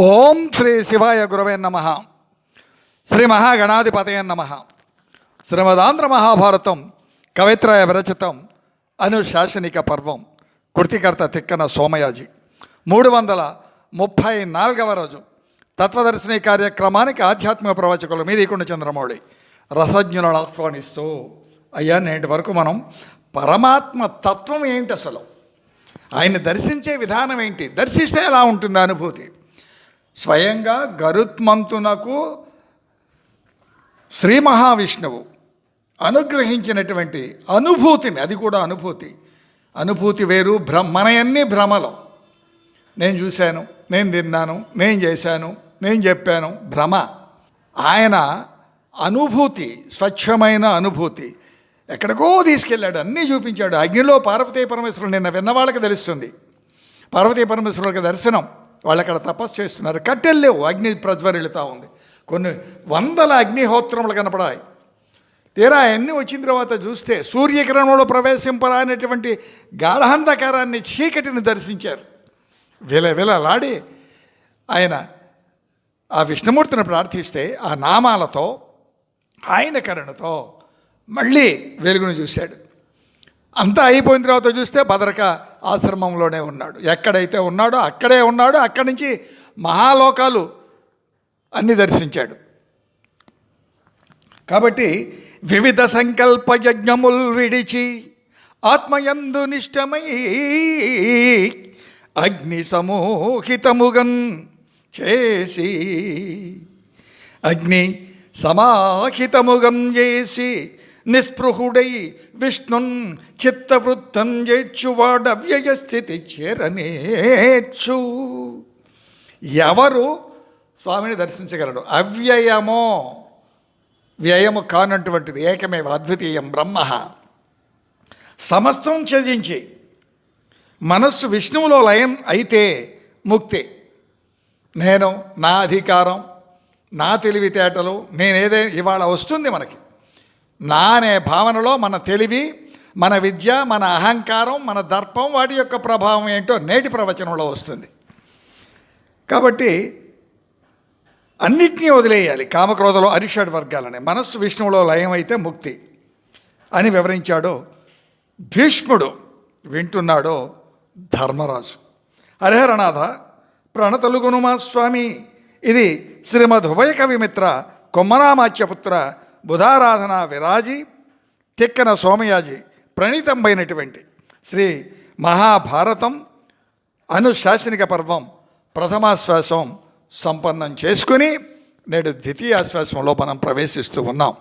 ఓం శ్రీ శివాయ గురవే నమ. శ్రీ మహాగణాధిపతయ నమ. శ్రీమదాంధ్ర మహాభారతం కవిత్రయ విరచితం అనుశాసనిక పర్వం. కృతికర్త తిక్కన సోమయాజి. మూడు వందల ముప్పై నాలుగవ రోజు. తత్వదర్శిని కార్యక్రమానికి ఆధ్యాత్మిక ప్రవచకులు మీదికుండ చంద్రమౌళి. రసజ్ఞులను ఆహ్వానిస్తూ అయ్యా నేటి వరకు మనం పరమాత్మ తత్వం ఏంటి అసలు? ఆయన దర్శించే విధానం ఏంటి? దర్శిస్తే ఎలా ఉంటుంది అనుభూతి? స్వయంగా గరుత్మంతునకు శ్రీ మహావిష్ణువు అనుగ్రహించినటువంటి అనుభూతిని అది కూడా అనుభూతి. అనుభూతి వేరు భ్రమనయన్ని భ్రమలో. నేను చూశాను నేను తిన్నాను నేను చేశాను నేను చెప్పాను భ్రమ. ఆయన అనుభూతి స్వచ్ఛమైన అనుభూతి. ఎక్కడికో తీసుకెళ్ళాడు అన్నీ చూపించాడు. అగ్నిలో పార్వతీ పరమేశ్వరుడు నిన్న విన్న వాళ్ళకి తెలుస్తుంది. పార్వతీ పరమేశ్వరుడికి దర్శనం. వాళ్ళు అక్కడ తపస్సు చేస్తున్నారు. కట్టెలు లేవు. అగ్ని ప్రజ్వరిల్లుతూ ఉంది. కొన్ని వందల అగ్నిహోత్రములు కనపడాయి. తీరా అన్నీ వచ్చిన తర్వాత చూస్తే సూర్యకిరణంలో ప్రవేశింపరానటువంటి గాఢాంధకారాన్ని చీకటిని దర్శించారు. విల విలలాడి ఆయన ఆ విష్ణుమూర్తిని ప్రార్థిస్తే ఆ నామాలతో ఆయన కరుణతో మళ్ళీ వెలుగును చూశాడు. అంతా అయిపోయిన తర్వాత చూస్తే భద్రక ఆశ్రమంలోనే ఉన్నాడు. ఎక్కడైతే ఉన్నాడో అక్కడే ఉన్నాడు. అక్కడి నుంచి మహాలోకాలు అన్ని దర్శించాడు. కాబట్టి వివిధ సంకల్ప యజ్ఞముల్ విడిచి ఆత్మయందు నిష్టమై అగ్ని సమూహితముగన్ చేసి అగ్ని సమాహితముగం చేసి నిస్పృహుడై విష్ణున్ చిత్తవృత్తం చేర్చువాడవ్యయ అవ్యయస్థితి చేరనేచ్చు ఎవరు? స్వామిని దర్శించగలడు. అవ్యయమో. వ్యయము కానటువంటిది. ఏకమేవ అద్వితీయం బ్రహ్మ. సమస్తం త్యజించి మనస్సు విష్ణువులో లయం అయితే ముక్తి. నేను నా అధికారం నా తెలివితేటలు నేనేదే ఇవాళ వస్తుంది మనకి. నా అనే భావనలో మన తెలివి మన విద్య మన అహంకారం మన దర్పం వాటి యొక్క ప్రభావం ఏంటో నేటి ప్రవచనంలో వస్తుంది. కాబట్టి అన్నిటినీ వదిలేయాలి. కామక్రోధలో అరిషడ్ వర్గాలని. మనస్సు విష్ణువులో లయమైతే ముక్తి అని వివరించాడు భీష్ముడు. వింటున్నాడు ధర్మరాజు. హరిహరనాథ ప్రణతలుగునుమా స్వామి. ఇది శ్రీమద్ ఉభయ కవిమిత్ర కొమ్మనామాచ్యపుత్ర బుధారాధన విరాజి తిక్కన సోమయాజి ప్రణీతంపైనటువంటి శ్రీ మహాభారతం అనుశాసనిక పర్వం ప్రథమాశ్వాసం సంపన్నం చేసుకుని నేడు ద్వితీయాశ్వాసంలో మనం ప్రవేశిస్తూ ఉన్నాం.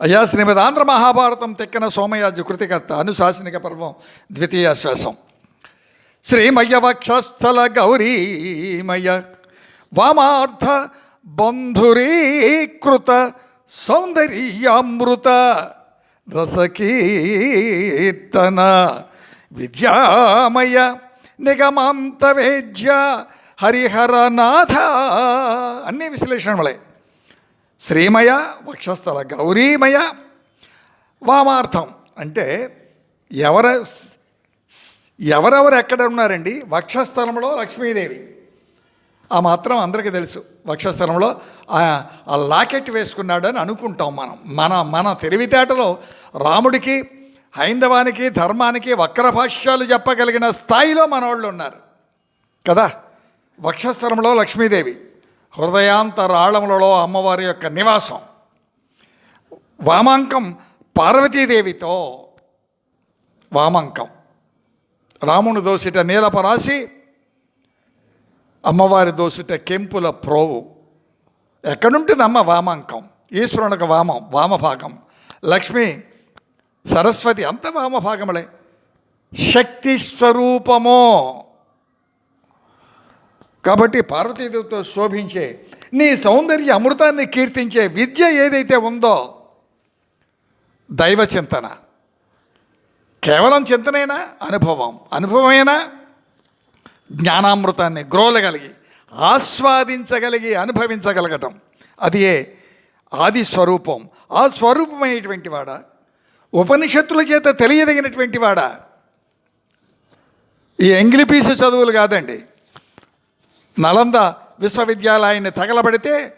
అయ్యా శ్రీమద్ ఆంధ్ర మహాభారతం తెక్కన సోమయాజు కృతికర్త అనుశాసనిక పర్వం ద్వితీయాశ్వాసం. శ్రీమయ్య వక్షస్థల గౌరీమయ్య వామార్థ బంధురీకృత సౌందర్యామృత రసకీర్తన విద్యామయ నిగమాంత వేద్య హరిహరనాథ అన్ని విశ్లేషణలే శ్రీమయ వక్షస్థల గౌరీమయ వామార్థం. అంటే ఎవర ఎవరెవరు ఎక్కడ ఉన్నారండి? వక్షస్థలంలో లక్ష్మీదేవి. ఆ మాత్రం అందరికీ తెలుసు. వక్షస్థలంలో ఆ లాకెట్ వేసుకున్నాడని అనుకుంటాం మనం. మన మన తెలివితేటలో రాముడికి హైందవానికి ధర్మానికి వక్ర భాష్యాలు చెప్పగలిగిన స్థాయిలో మనవాళ్ళు ఉన్నారు. కదా? వక్షస్థలంలో లక్ష్మీదేవి హృదయాంతరాళములలో అమ్మవారి యొక్క నివాసం. వామాంకం పార్వతీదేవితో వామాంకం. రాముని దోసిట నీలపరాసి అమ్మవారి దోసుట కెంపుల ప్రోవు. ఎక్కడుంటుంది అమ్మ వామాంకం? ఈశ్వరునికి వామం వామభాగం. లక్ష్మి సరస్వతి అంత వామభాగములే. శక్తి స్వరూపమో. కాబట్టి పార్వతీదేవితో శోభించే నీ సౌందర్య అమృతాన్ని కీర్తించే విద్య ఏదైతే ఉందో దైవ చింతన. కేవలం చింతనైనా? అనుభవం. అనుభవమైనా? జ్ఞానామృతాన్ని గ్రోలగలిగి ఆస్వాదించగలిగి అనుభవించగలగటం. అది ఏ? ఆది స్వరూపం. ఆ స్వరూపమైనటువంటి వాడ ఉపనిషత్తుల చేత తెలియదగినటువంటి వాడా. ఈ ఎంగిలిపీసు చదువులు కాదండి. నలంద విశ్వవిద్యాలయాన్ని తగలబడితే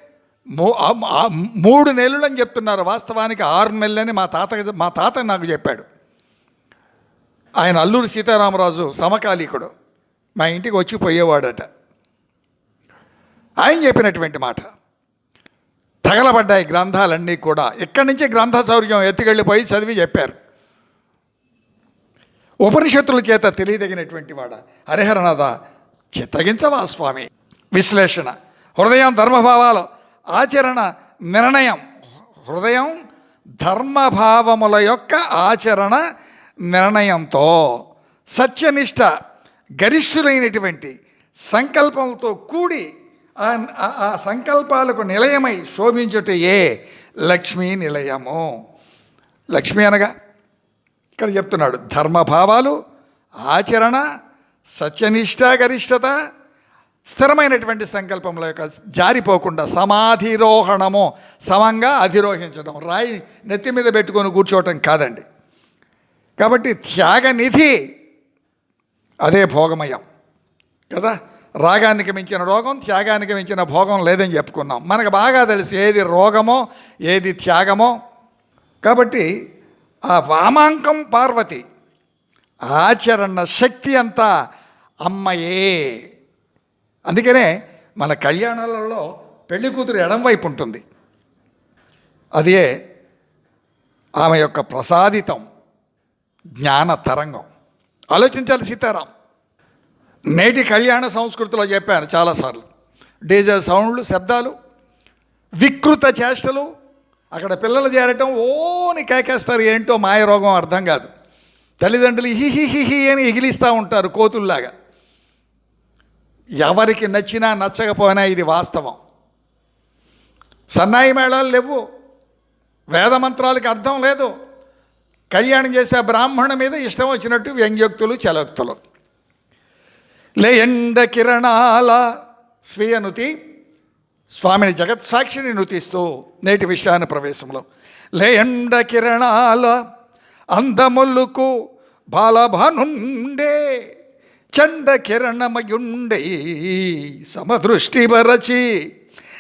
మూడు నెలలు అని చెప్తున్నారు. వాస్తవానికి ఆరు నెలలని మా తాత మా తాత నాకు చెప్పాడు. ఆయన అల్లూరి సీతారామరాజు సమకాలీకుడు. మా ఇంటికి వచ్చి పోయేవాడట. ఆయన చెప్పినటువంటి మాట. తగలబడ్డాయి గ్రంథాలన్నీ కూడా. ఇక్కడి నుంచి గ్రంథ సౌర్యం ఎత్తుకెళ్ళిపోయి చదివి చెప్పారు. ఉపనిషత్తుల చేత తెలియదగినటువంటి వాడ. హరిహరనాథ చిత్తగించవా స్వామి? విశ్లేషణ. హృదయం ధర్మభావాలు. ఆచరణ నిర్ణయం. హృదయం ధర్మభావముల యొక్క ఆచరణ నిర్ణయంతో సత్యనిష్ట గరిష్ఠులైనటువంటి సంకల్పంతో కూడి ఆ సంకల్పాలకు నిలయమై శోభించుటయే లక్ష్మీ నిలయము. లక్ష్మి అనగా ఇక్కడ చెప్తున్నాడు ధర్మభావాలు ఆచరణ సత్యనిష్ట గరిష్టత స్థిరమైనటువంటి సంకల్పముల యొక్క జారిపోకుండా సమాధిరోహణము సమంగా అధిరోహించడం రాయి నెత్తి మీద పెట్టుకొని కూర్చోవటం కాదండి. కాబట్టి త్యాగనిధి అదే భోగమయం. కదా? రాగానికి మించిన రోగం త్యాగానికి మించిన భోగం లేదని చెప్పుకున్నాం. మనకు బాగా తెలుసు ఏది రోగమో ఏది త్యాగమో. కాబట్టి ఆ వామాంకం పార్వతి ఆచరణ శక్తి అంతా అమ్మయే. అందుకనే మన కళ్యాణాలలో పెళ్ళి కూతురు ఎడంవైపు ఉంటుంది. అదే ఆమె యొక్క ప్రసాదితం జ్ఞాన తరంగం. ఆలోచించాలి సీతారాం. నేటి కళ్యాణ సంస్కృతిలో చెప్పాను చాలాసార్లు. డీజే సౌండ్లు శబ్దాలు వికృత చేష్టలు అక్కడ పిల్లలు చేరటం ఓని కేకేస్తారు ఏంటో మాయ రోగం అర్థం కాదు. తల్లిదండ్రులు హిహిహిహి అని ఎగిలిస్తూ ఉంటారు కోతుల్లాగా. ఎవరికి నచ్చినా నచ్చకపోయినా ఇది వాస్తవం. సన్నాయి మేళాలు లేవు. వేదమంత్రాలకి అర్థం లేదు. కళ్యాణం చేసే బ్రాహ్మణ మీద ఇష్టం వచ్చినట్టు వ్యంగ్యోక్తులు చలోక్తులు. లేయండ కిరణాల స్వీయనుతి స్వామిని జగత్సాక్షిని నుతిస్తూ నేటి విషయాన్ని ప్రవేశంలో. లేయండ కిరణాల అందముల్లుకు బాలభానుండే చండ కిరణమయుండే సమదృష్టి వరచి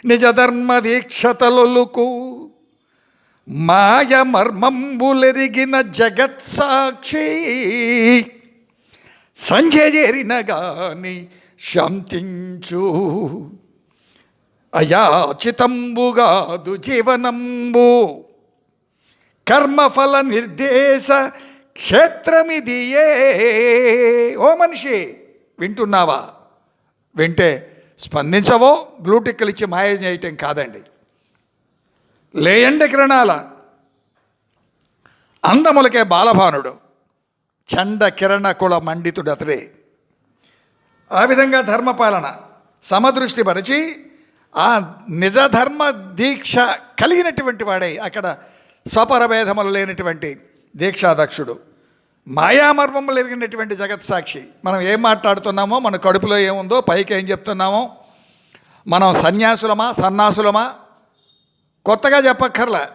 నిజ ధర్మ దీక్షతలుకు మాయ మర్మంబులెరిగిన జగత్సాక్షి సంజయరిన గాని శాంతించు. అయాచితంబుగాదు జీవనంబు. కర్మఫల నిర్దేశ క్షేత్రమిదియే. ఓ మనిషి వింటున్నావా? వింటే స్పందించవో? బ్లూటిక్కలు ఇచ్చి మాయ చేయటం కాదండి. లేయండి కిరణాల. అందములకే బాలభానుడు చండ కిరణ కుల మండితుడు అతడే. ఆ విధంగా ధర్మపాలన సమదృష్టి పరిచి ఆ నిజ ధర్మ దీక్ష కలిగినటువంటి వాడై అక్కడ స్వపరభేదములు లేనటువంటి దీక్షాదక్షుడు. మాయామర్మములు జగత్ సాక్షి. మనం ఏం మాట్లాడుతున్నామో మన కడుపులో ఏముందో పైకి ఏం చెప్తున్నామో మనం సన్యాసులమా సన్నాసులమా కొత్తగా చెప్పక్కర్లా.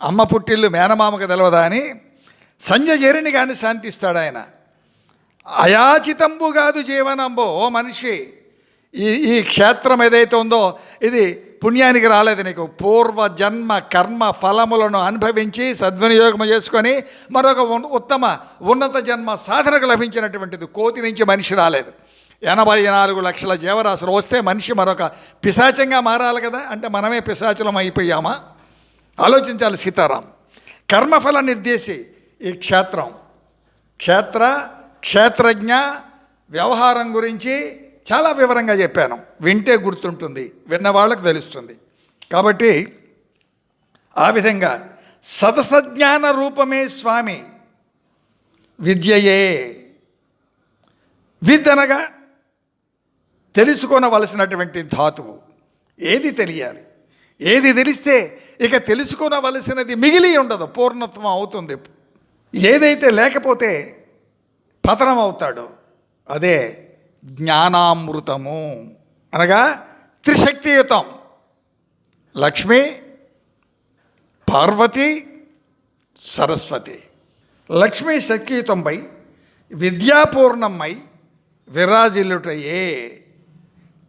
అమ్మ పుట్టిల్లు మేనమామకు తెలవదా అని సంజ కానీ శాంతిస్తాడు ఆయన అయాచితంబు కాదు జీవనంబు ఓ మనిషి. ఈ ఈ క్షేత్రం ఏదైతే ఉందో ఇది పుణ్యానికి రాలేదు నీకు. పూర్వ జన్మ కర్మ ఫలములను అనుభవించి సద్వినియోగం చేసుకొని మరొక ఉన్- ఉత్తమ ఉన్నత జన్మ సాధనకు లభించినటువంటిది కోతి నుంచి మనిషి రాలేదు. ఎనభై నాలుగు లక్షల జీవరాశులు వస్తే మనిషి మరొక పిశాచంగా మారాలి కదా? అంటే మనమే పిశాచలం అయిపోయామా? ఆలోచించాలి సీతారాం. కర్మఫల నిర్దేశి ఈ క్షేత్రం. క్షేత్ర క్షేత్రజ్ఞ వ్యవహారం గురించి చాలా వివరంగా చెప్పాను. వింటే గుర్తుంటుంది విన్న వాళ్ళకు తెలుస్తుంది. కాబట్టి ఆ విధంగా సదసజ్ఞాన రూపమే స్వామి విద్యయే. విద్ అనగా తెలుసుకొనవలసినటువంటి ధాతువు. ఏది తెలియాలి? ఏది తెలిస్తే ఇక తెలుసుకోనవలసినది మిగిలి ఉండదు పూర్ణత్వం అవుతుంది. ఏదైతే లేకపోతే పతనం అవుతాడో అదే జ్ఞానామృతము. అనగా త్రిశక్తియుతం. లక్ష్మి పార్వతి సరస్వతి. లక్ష్మీ శక్తియుతంపై విద్యాపూర్ణమై విరాజిల్లుటయే.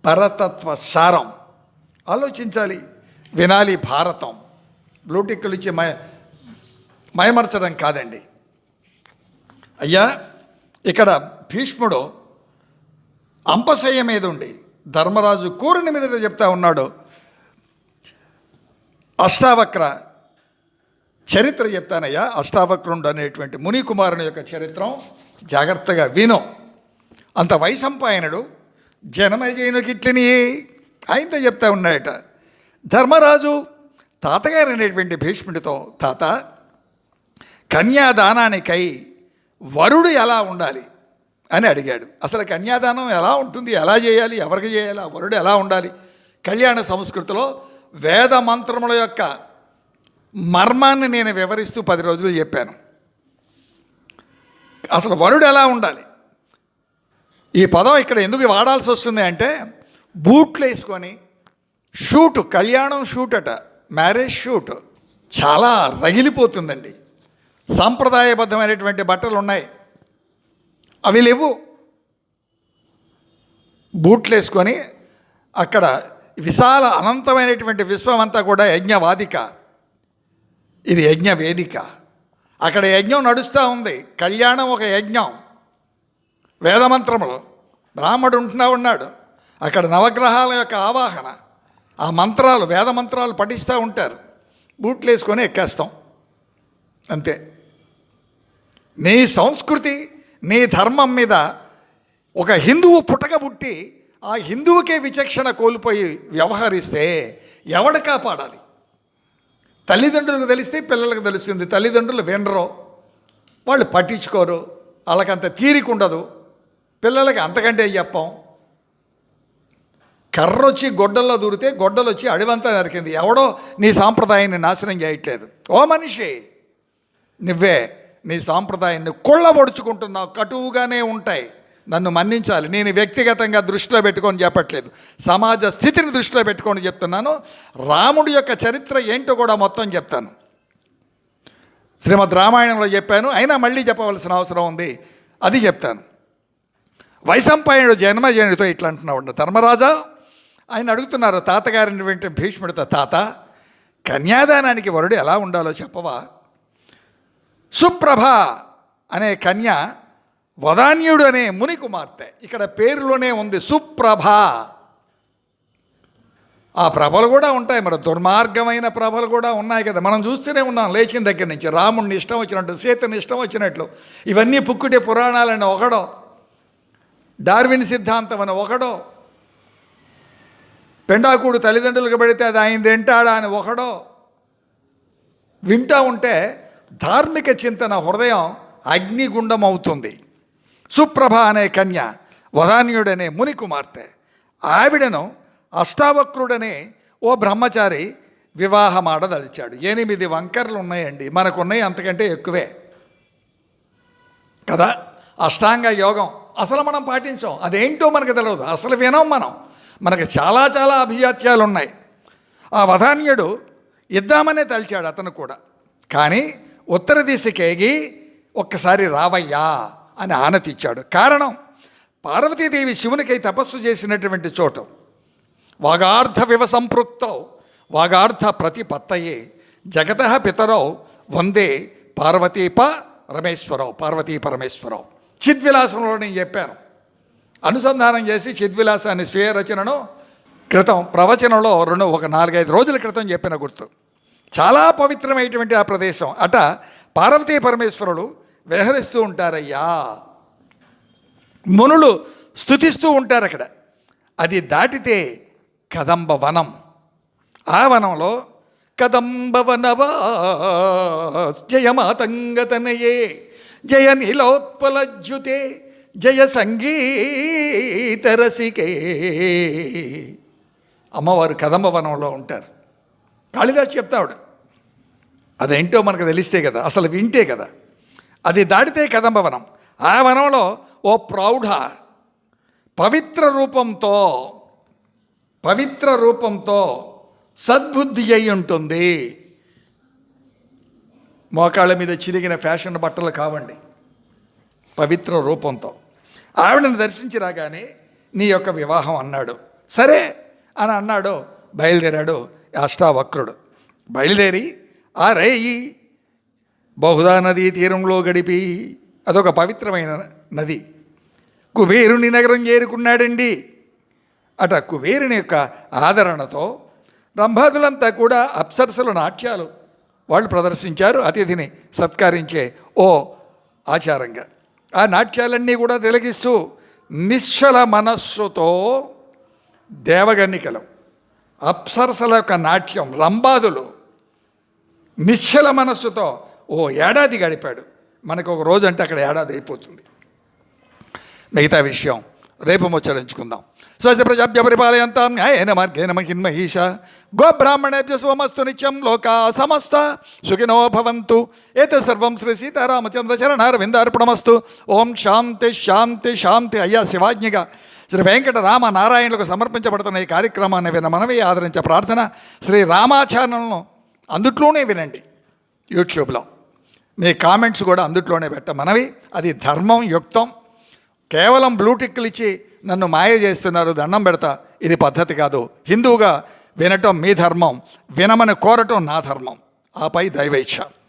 పరతత్వ సారం. ఆలోచించాలి. వినాలి భారతం. బ్లూటిక్కులు ఇచ్చి మయ మయమర్చడం కాదండి. అయ్యా ఇక్కడ భీష్ముడు అంపశయ్య మీద ఉండి ధర్మరాజు కూరని మీద చెప్తా ఉన్నాడు. అష్టావక్ర చరిత్ర చెప్తానయ్యా. అష్టావక్రుడు అనేటువంటి ముని కుమారుని యొక్క చరిత్రం జాగ్రత్తగా విను. అంత వైసంపాయనుడు జనమజయునికిట్లని ఆయనతో చెప్తా ఉన్నాయట ధర్మరాజు తాతగారు అనేటువంటి భీష్ముడితో తాత కన్యాదానానికై వరుడు ఎలా ఉండాలి? అని అడిగాడు. అసలు కన్యాదానం ఎలా ఉంటుంది? ఎలా చేయాలి? ఎవరికి చేయాలి? ఆ వరుడు ఎలా ఉండాలి? కళ్యాణ సంస్కృతిలో వేద మంత్రముల యొక్క మర్మాన్ని నేను వివరిస్తూ పది రోజులు చెప్పాను. అసలు వరుడు ఎలా ఉండాలి? ఈ పదం ఇక్కడ ఎందుకు వాడాల్సి వస్తుంది అంటే బూట్లు వేసుకొని షూట్ కళ్యాణం షూట్ అట మ్యారేజ్ షూట్ చాలా రగిలిపోతుందండి. సాంప్రదాయబద్ధమైనటువంటి బట్టలు ఉన్నాయి. అవి లేవు. బూట్లు వేసుకొని అక్కడ విశాల అనంతమైనటువంటి విశ్వం అంతా కూడా యజ్ఞవాదిక. ఇది యజ్ఞ వేదిక అక్కడ యజ్ఞం నడుస్తూ ఉంది. కళ్యాణం ఒక యజ్ఞం. వేదమంత్రములు. బ్రాహ్మడు ఉంటున్నా ఉన్నాడు. అక్కడ నవగ్రహాల యొక్క ఆవాహన. ఆ మంత్రాలు వేద మంత్రాలు పఠిస్తూ ఉంటారు. బూట్లు వేసుకొని ఎక్కేస్తాం. అంతే. నీ సంస్కృతి నీ ధర్మం మీద ఒక హిందువు పుట్టక పుట్టి ఆ హిందువుకే విచక్షణ కోల్పోయి వ్యవహరిస్తే ఎవడు కాపాడాలి? తల్లిదండ్రులకు తెలిస్తే పిల్లలకు తెలుస్తుంది. తల్లిదండ్రులు వినరు. వాళ్ళు పట్టించుకోరు. వాళ్ళకంత తీరిక ఉండదు పిల్లలకి అంతకంటే చెప్పం? కర్ర వచ్చి గొడ్డల్లో దూరితే గొడ్డలు వచ్చి అడివంతా నరికింది. ఎవడో నీ సాంప్రదాయాన్ని నాశనం చేయట్లేదు. ఓ మనిషి నువ్వే నీ సాంప్రదాయాన్ని కొళ్ళబొడుచుకుంటున్నావు. కటువుగానే ఉంటాయి. నన్ను మన్నించాలి. నేను వ్యక్తిగతంగా దృష్టిలో పెట్టుకొని చెప్పట్లేదు. సమాజ స్థితిని దృష్టిలో పెట్టుకొని చెప్తున్నాను. రాముడి యొక్క చరిత్ర ఏంటో కూడా మొత్తం చెప్తాను. శ్రీమద్ రామాయణంలో చెప్పాను. అయినా మళ్ళీ చెప్పవలసిన అవసరం ఉంది. అది చెప్తాను. వైశంపాయనుడు జన్మజనుడితో ఇట్లా అంటున్నాడు ధర్మరాజా ఆయన అడుగుతున్నారు తాతగారిని వెంటనే భీష్ముడితో తాత? కన్యాదానానికి వరుడు ఎలా ఉండాలో చెప్పవా? సుప్రభ అనే కన్య వదాన్యుడు అనే ముని కుమార్తె ఇక్కడ పేరులోనే ఉంది సుప్రభ. ఆ ప్రభలు కూడా ఉంటాయి మరి. దుర్మార్గమైన ప్రభలు కూడా ఉన్నాయి కదా. మనం చూస్తూనే ఉన్నాం లేచిన దగ్గర నుంచి. రాముడిని ఇష్టం వచ్చినట్టు సీతని ఇష్టం వచ్చినట్లు. ఇవన్నీ పుక్కుటే పురాణాలని ఒకడో. డార్విన్ సిద్ధాంతం అని ఒకడో. పెండాకుడు తల్లిదండ్రులకు పెడితే అది ఆయన తింటాడా అని ఒకడో. వింటా ఉంటే ధార్మిక చింతన హృదయం అగ్నిగుండం అవుతుంది. సుప్రభ అనే కన్య వదాన్యుడనే ముని కుమార్తె ఆవిడను అష్టావక్రుడనే ఓ బ్రహ్మచారి వివాహమాడదలిచాడు. ఎనిమిది వంకర్లు ఉన్నాయండి మనకున్నాయి అంతకంటే ఎక్కువే. కదా? అష్టాంగ యోగం. అసలు మనం పాటించాం. అదేంటో మనకు తెలియదు అసలు వినం మనం. మనకు చాలా చాలా అభిజాత్యాలు ఉన్నాయి ఆ వధాన్యుడు ఇద్దామనే తలిచాడు అతను కూడా. కానీ ఉత్తర దిశకేగి ఒక్కసారి రావయ్యా అని ఆనతిచ్చాడు. కారణం పార్వతీదేవి శివునికై తపస్సు చేసినటువంటి చోటు. వాగార్థ వివ సంపృక్తౌ వాగార్థ ప్రతిపత్తయే. జగత పితరౌ వందే పార్వతీప రమేశ్వరరావు పార్వతీ పరమేశ్వరరావు చిద్విలాసంలో నేను చెప్పాను. అనుసంధానం చేసి చిద్విలాసాన్ని స్వీయ రచనను క్రితం ప్రవచనంలో రెండు ఒక నాలుగైదు రోజుల క్రితం చెప్పిన గుర్తు. చాలా పవిత్రమైనటువంటి ఆ ప్రదేశం. అట పార్వతీ పరమేశ్వరుడు విహరిస్తూ ఉంటారయ్యా. మునులు స్థుతిస్తూ ఉంటారు అక్కడ అది దాటితే కదంబ వనం ఆ వనంలో కదంబ వనవా జయమాతంగతనయే జయ నీలోత్పలజ్యుతే జయ సంగీత రసికే. అమ్మవారు కదంబ వనంలో ఉంటారు. కాళిదాస్ చెప్తావిడ అదేంటో మనకు తెలిస్తే కదా అసలు వింటే కదా. అది దాటితే కదంబ వనం ఆ వనంలో ఓ ప్రౌఢ పవిత్ర రూపంతో పవిత్ర రూపంతో సద్బుద్ధి అయి ఉంటుంది. మోకాళ్ళ మీద చిరిగిన ఫ్యాషన్ బట్టలు కావండి. పవిత్ర రూపంతో. ఆవిడని దర్శించి రాగానే నీ యొక్క వివాహం అన్నాడు. సరే అని అన్నాడు బయలుదేరాడు అష్టావక్రుడు బయలుదేరి ఆ రేయి బహుదా నదీ తీరంలో గడిపి అదొక పవిత్రమైన నది. కుబేరుని నగరం చేరుకున్నాడండి. అట కుబేరుని యొక్క ఆదరణతో రంభాదులంతా కూడా అప్సరసుల నాట్యాలు వాళ్ళు ప్రదర్శించారు అతిథిని సత్కరించే ఓ ఆచారంగా. ఆ నాట్యాలన్నీ కూడా తిలగిస్తూ నిశ్చల మనస్సుతో దేవగన్నికలు అప్సరసల యొక్క నాట్యం రంబాదులు నిశ్చల మనస్సుతో ఓ ఏడాది గడిపాడు. మనకు ఒక రోజు అంటే అక్కడ ఏడాది అయిపోతుంది. మిగతా విషయం రేపు ముచ్చరించుకుందాం. స్వస్య ప్రజాభ్య పరిపాలయంతాం న్యాయన మార్గేణ మహిన్మహీష గోబ్రాహ్మణేభ్య సోమస్తు నిత్యం లోకా సమస్త సుఖినో భవంతు. ఏత సర్వం శ్రీ సీతారామచంద్ర చరణారవిందార్పణమస్తు. ఓం శాంతి శాంతి శాంతి అయ్యా శివాజ్ఞగా శ్రీ వెంకట రామ నారాయణులకు సమర్పించబడుతున్న ఈ కార్యక్రమాన్ని విన్న మనవి ఆదరించే ప్రార్థన శ్రీ రామాచరణను అందుట్లోనే వినండి. యూట్యూబ్లో. మీ కామెంట్స్ కూడా అందుట్లోనే పెట్ట మనవి. అది ధర్మం యుక్తం. కేవలం బ్లూటిక్లు ఇచ్చి నన్ను మాయ చేస్తున్నారు దండం పెడతా. ఇది పద్ధతి కాదు. హిందువుగా వినటం మీ ధర్మం వినమని కోరటం నా ధర్మం. ఆపై దైవేచ్ఛ.